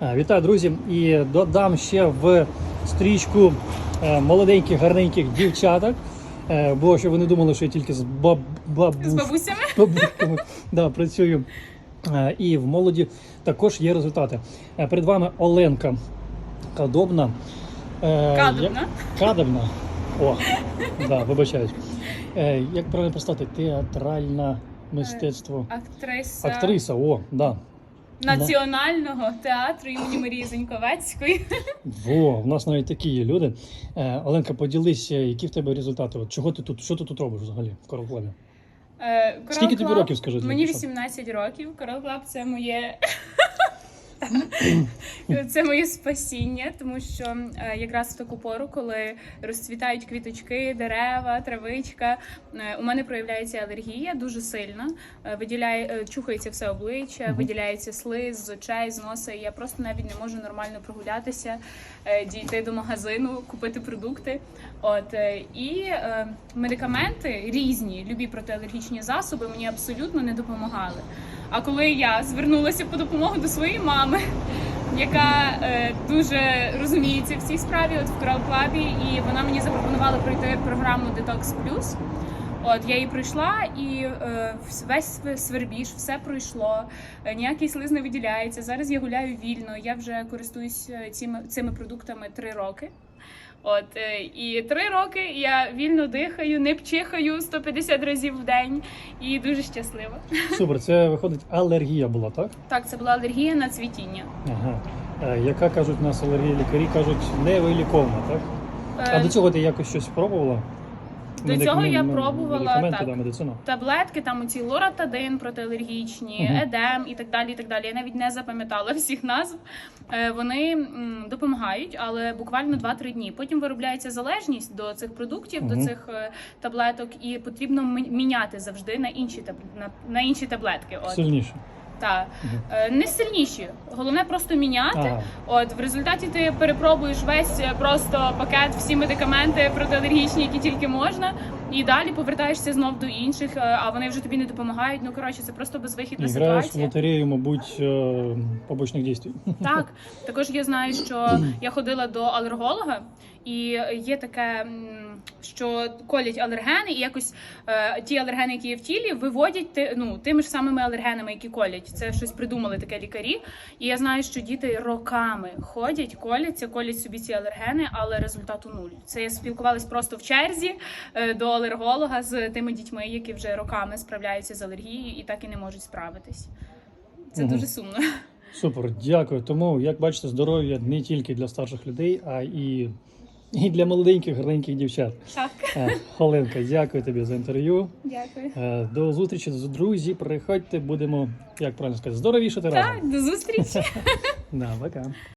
А, Вітаю, друзі! І додам ще в стрічку е, молоденьких, гарненьких дівчаток. Е, Бо щоб ви не думали, що я тільки з баб, бабусь, З бабусями. бабушками да, працюю. Е, І в молоді також є результати. Е, Перед вами Оленка Кадобна. Е, Кадобна. Кадобна. О, да, вибачаюсь. Е, Як правильно поставити? Театральне мистецтво. Актриса Актриса, о, да. Національного театру імені Марії Зеньковецької. Во, в нас навіть такі є люди. Е, Оленка, поділися, які в тебе результати? От чого ти тут, що ти тут робиш взагалі в Коровклабі? Е, Coral Скільки тобі Club- років, скажи, Мені початку? 18 років. Coral Club – це моє. Це моє спасіння, тому що е, якраз в таку пору, коли розцвітають квіточки, дерева, травичка, е, у мене проявляється алергія дуже сильна. Е, Виділяє, чухається все обличчя, виділяється слиз з очей, з носа. І я просто навіть не можу нормально прогулятися, дійти до магазину, купити продукти. От і медикаменти різні, любі протиалергічні засоби мені абсолютно не допомагали. А коли я звернулася по допомогу до своєї мами, яка е, дуже розуміється в цій справі, от в Club, і вона мені запропонувала пройти програму Detox Plus. От я її пройшла, і е, весь свербіж, все пройшло. е, Ніякий слиз не виділяється. Зараз я гуляю вільно. Я вже користуюсь е, цими, цими продуктами три роки. От е, і три роки я вільно дихаю, не пчихаю 150 разів в день і дуже щаслива. Супер, це виходить алергія була, так? Так, це була алергія на цвітіння. Ага. Е, Яка кажуть у нас алергія лікарі, кажуть, невиліковна, так? А Е, до цього ти якось щось пробувала? До Медик- цього я м- м- пробувала, медикаменти, так. да, медицину. Таблетки, там оці лоратадин протиалергічні, Мгм. едем і так далі. і так далі. Я навіть не запам'ятала всіх назв. Е, Вони м, допомагають, але буквально 2-3 дні. Потім виробляється залежність до цих продуктів, Мгм. до цих е, таблеток, і потрібно мі- міняти завжди на інші таб... на, на інші таблетки. От Сильніше. Та Е, не сильніші. Головне просто міняти. Ага. От в результаті ти перепробуєш весь е, просто пакет, всі медикаменти протиалергічні, які тільки можна, і далі повертаєшся знов до інших, е, а вони вже тобі не допомагають. Ну коротше, це просто безвихідна І граєш в лотерею, мабуть, е, побочних дій. Так, також я знаю, що я ходила до алерголога, і є таке, м, що колять алергени, і якось е, ті алергени, які є в тілі, виводять ти, ну, тими ж самими алергенами, які колять. Це щось придумали таке лікарі. І я знаю, що діти роками ходять, коляться, колять собі ці алергени, але результату нуль. Це я спілкувалась просто в черзі е, до алерголога з тими дітьми, які вже роками справляються з алергією і так і не можуть справитись. Це Мгм. дуже сумно. Супер, дякую. Тому, як бачите, здоров'я не тільки для старших людей, а і, і для молоденьких, гарненьких дівчат. Так. Е, Оленка, дякую тобі за інтерв'ю. Дякую. Е, До зустрічі, друзі. Приходьте, будемо, як правильно сказати, здоровішати разом. Так, до зустрічі. Да, пока.